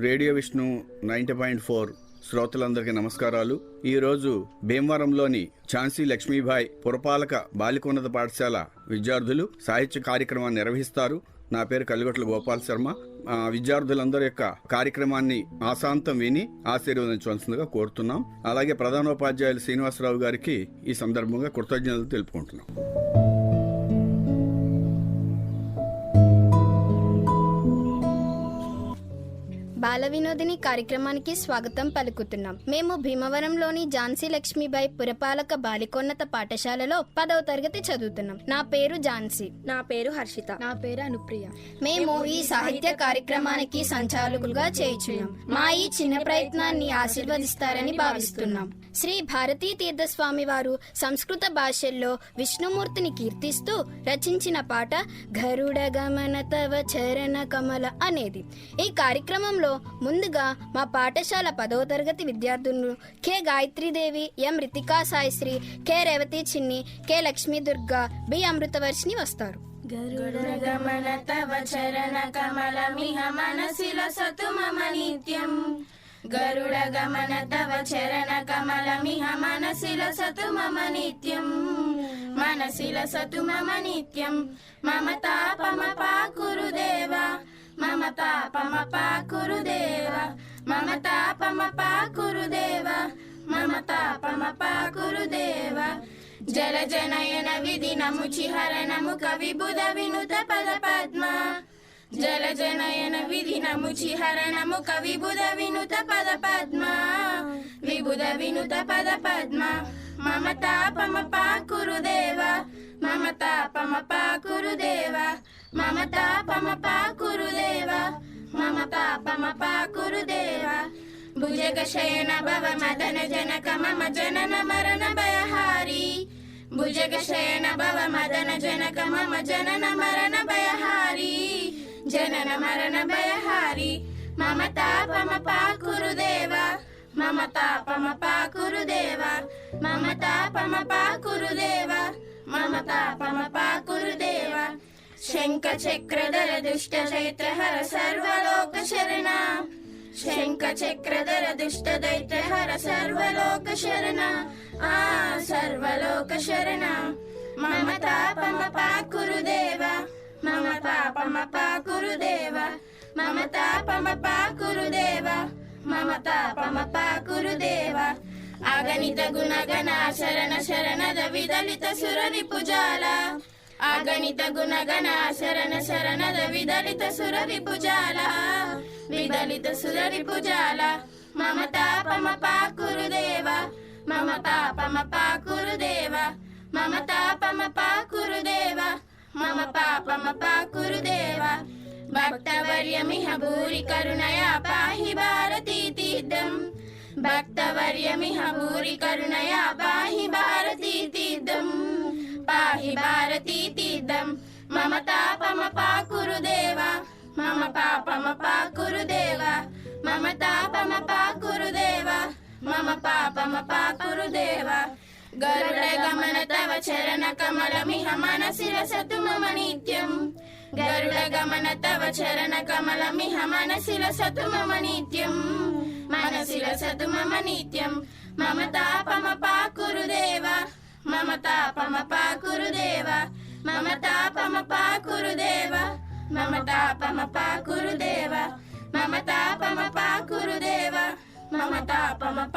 Radio Vishnu ninety point four శ్రోతలందరికీ నమస్కారాలు. ఈరోజు భీమవరంలోని ఝాన్సీ లక్ష్మీభాయ్ పురపాలక బాలికోన్నత పాఠశాల విద్యార్థులు సాహిత్య కార్యక్రమాన్ని నిర్వహిస్తారు. నా పేరు కలిగొట్ల గోపాల్ శర్మ. విద్యార్థులందరి యొక్క కార్యక్రమాన్ని ఆశాంతం విని ఆశీర్వదించవలసిందిగా కోరుతున్నాం. అలాగే ప్రధానోపాధ్యాయులు శ్రీనివాసరావు గారికి ఈ సందర్భంగా కృతజ్ఞతలు తెలుపుకుంటున్నాం. బాల వినోదిని కార్యక్రమానికి స్వాగతం పలుకుతున్నాం. మేము భీమవరంలోని ఝాన్సీ లక్ష్మీబాయి పురపాలక బాలికోన్నత పాఠశాలలో పదవ తరగతి చదువుతున్నాం. నా పేరు ఝాన్సీ. నా పేరు హర్షిత. నా పేరు అనుప్రియ. మేము ఈ సాహిత్య కార్యక్రమానికి సంచాలకులుగా చేయుచున్నాం. మా ఈ చిన్న ప్రయత్నాన్ని ఆశీర్వదిస్తారని భావిస్తున్నాం. శ్రీ భారతీ తీర్థస్వామి వారు సంస్కృత భాషల్లో విష్ణుమూర్తిని కీర్తిస్తూ రచించిన పాట గరుడ గమన తవ చరణ కమల అనేది. ఈ కార్యక్రమంలో ముందుగా మా పాఠశాల పదవ తరగతి విద్యార్థులు K Gayatridevi M Ritika Saisri K Revathi Chinni K Lakshmi Durga B Amruthavarshini వస్తారు. గమన తవ చరణ కమలమిహ మనసిల సతు మమ నిత్యం. గరుడ గమన తవ చరణ కమలమిహ మనసిల సతు మమ నిత్యం. మనసిల సతు మమ నిత్యం. మమ తాపమ పాకురు దేవా. మమ తాపమ పాకురు దేవా మమ తాపమ పాకురు దేవా మమ జల జనయన విధి నముచి హరణము కవి బుధ వినుత పద పద్మ. జల జనయన విధి నముచి హరణము కవి బుధ వినుత పద పద్మ. విబుధ వినుత పద పద్మ. మమ తాపమ కురుదేవ. దేవా మమ కురుదేవ. పాకురు దేవా మమ తాపమ పాకురు దేవా మమ తాపమ పాకురు భుజగ శయన భవ మదన జనక మమ జనన మరణ భయహారి. భుజగ శయన భవ మదన జనక మమ జనన మరణ భయహారి. జనన మరణ భయహారి. మమ తాపమ పాకురు మమ తాపమ పాకురు మమ తాపమ పాకురు మమ తాపమ పాకు శంఖ చక్రధర దుష్ట చైత్రహర సర్వలోక శరణ శంఖ చక్రధర దుష్ట దైత్రహర సర్వలోక శరణ ఆ సర్వలోక శరణ మమ తాపమ పాకురు దేవా మమ తాపమ పాకురు దేవా మమ తాపమ పాకురు దేవా మమ తాపమ పాకురు దేవా అగణిత గుణగణ శరణ శరణద విదలిత సురని పుజాల విదలిత సురరి పుజాల విదలిత సురరి పుజాల మమ తాపమ పాకురుదేవ మమ పాపమ పాకురుదేవ మమ తాపమ పాకురుదేవ మమ పాపమ పాకురుదేవ. భక్తవర్యమిహ భూరి కరుణయా పాహి భారతీ తీర్థం. భక్తవర్యమిహ భూరి కరుణయా పాహి భారతీ తీర్థం. పాహి భారతీ తీర్థం మమ తాపమ పాకురుదేవ మమ పాపమ పాకురుదేవ మమ తాపమ పాకురుదేవ మమ పాపమ పాకురుదేవ గరుడ గమన తవ చరణ కమలమిహ మనసిర సతు మమ నిత్యం. గరుడ గమన తవ చరణ కమలమిహ మనసిల సతు మమ నిత్యం. మనసిల సతు మమ నిత్యం. మమ తాపమ పా మమ తాపమ పాకురు దేవా మమ తాపమ పాకురు దేవా మమ తాపమ